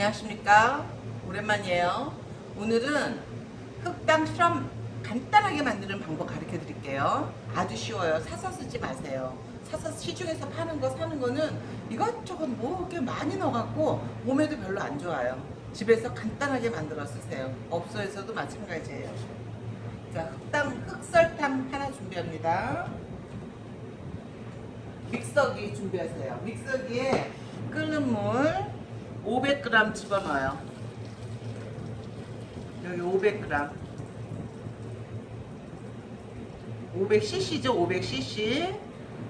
안녕하십니까? 오랜만이에요. 오늘은 흑당 실험 간단하게 만드는 방법 가르쳐 드릴게요. 아주 쉬워요. 사서 쓰지 마세요. 사서 시중에서 파는 거 사는 거는 이것저것 뭐 이렇게 많이 넣어갖고 몸에도 별로 안 좋아요. 집에서 간단하게 만들어 쓰세요. 업소에서도 마찬가지예요. 자 흑당 흑설탕 하나 준비합니다. 믹서기 준비하세요. 믹서기에 끓는 물 500g 집어넣어요. 여기 500g. 500cc죠, 500cc.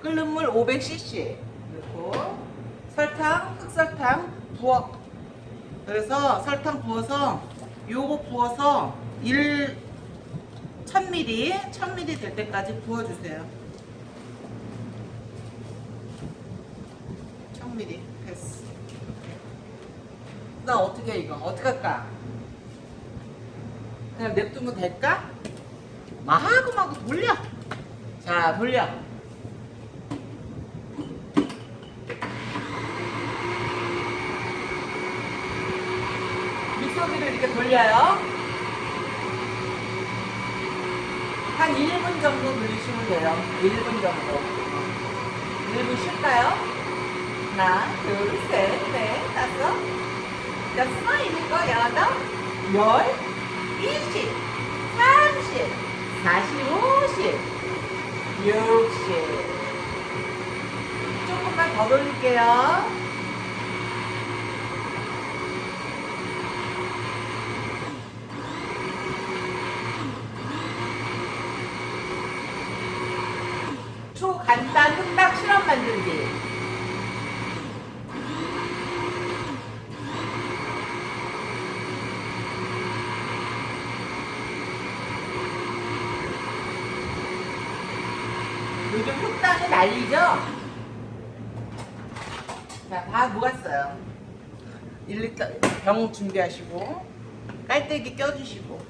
끓는 물 500cc 넣고 설탕, 흑설탕 부어. 그래서 설탕 부어서 요거 부어서 1 1000ml, 1000ml 될 때까지 부어주세요. 1000ml 됐어. 나 어떻게 해, 이거 어떻게 할까? 그냥 냅두면 될까? 마구마구 돌려. 자 돌려. 믹서기를 이렇게 돌려요. 한 1분 정도 돌리시면 돼요. 1분 정도. 1분 쉴까요? 하나, 둘, 셋, 넷, 여섯, 일곱, 여덟, 열, 이십, 삼십, 사십, 오십, 육십. 조금만 더 돌릴게요. 초 간단 흑당 실험 만들기. 요즘 흑당이 난리죠? 자, 다 녹았어요. 1리터 병 준비하시고, 깔때기 껴주시고.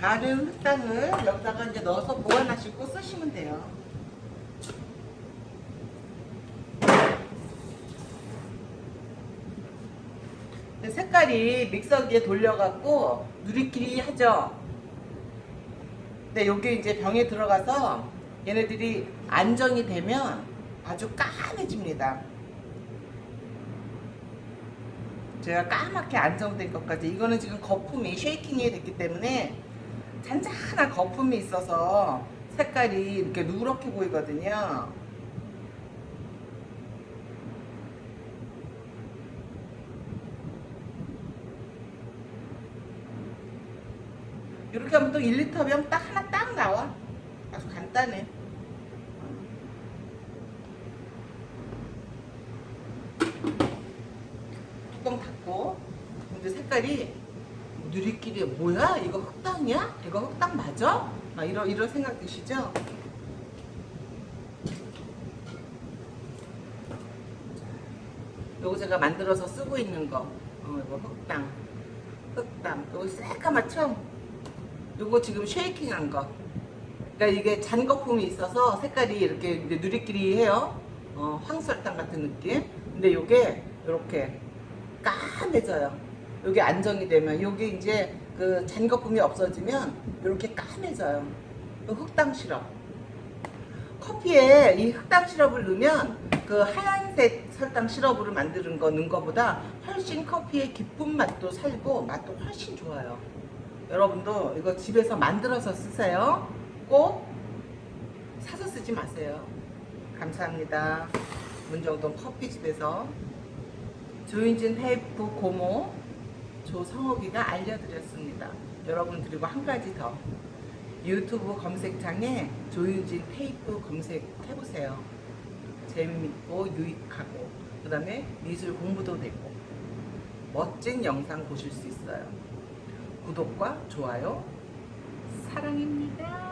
가른 흑당을 여기다가 이제 넣어서 보관하시고 쓰시면 돼요. 근데 색깔이 믹서기에 돌려갖고 누리끼리 하죠. 근데 요게 이제 병에 들어가서 얘네들이 안정이 되면 아주 까매집니다. 제가 까맣게 안정된 것까지 이거는 지금 거품이 쉐이킹이 됐기 때문에 잔잔한 거품이 있어서 색깔이 이렇게 누렇게 보이거든요. 이렇게 하면 또 1리터 병 딱 하나 딱 나와. 아주 간단해. 뚜껑 닫고. 근데 색깔이 누리끼리 뭐야? 이거 흑당이야? 이거 흑당 맞아? 막 이런 이런 생각 드시죠? 요거 제가 만들어서 쓰고 있는 거. 어, 이거 흑당. 흑당. 요거 새까맣죠? 요거 지금 쉐이킹한 거. 그러니까 이게 잔 거품이 있어서 색깔이 이렇게 이제 누리끼리 해요. 어, 황설탕 같은 느낌. 근데 요게 이렇게 까매져요. 요게 안정이 되면 요게 이제 그 잔 거품이 없어지면 이렇게 까매져요. 요 흑당 시럽. 커피에 이 흑당 시럽을 넣으면 그 하얀색 설탕 시럽으로 만드는 거 넣은 거보다 훨씬 커피의 깊은 맛도 살고 맛도 훨씬 좋아요. 여러분도 이거 집에서 만들어서 쓰세요. 꼭 사서 쓰지 마세요. 감사합니다. 문정동 커피집에서 조인진 테이프 고모 조성욱이가 알려드렸습니다. 여러분 그리고 한 가지 더 유튜브 검색창에 조윤진 테이프 검색해보세요. 재밌고 유익하고 그 다음에 미술 공부도 되고 멋진 영상 보실 수 있어요. 구독과 좋아요 사랑입니다.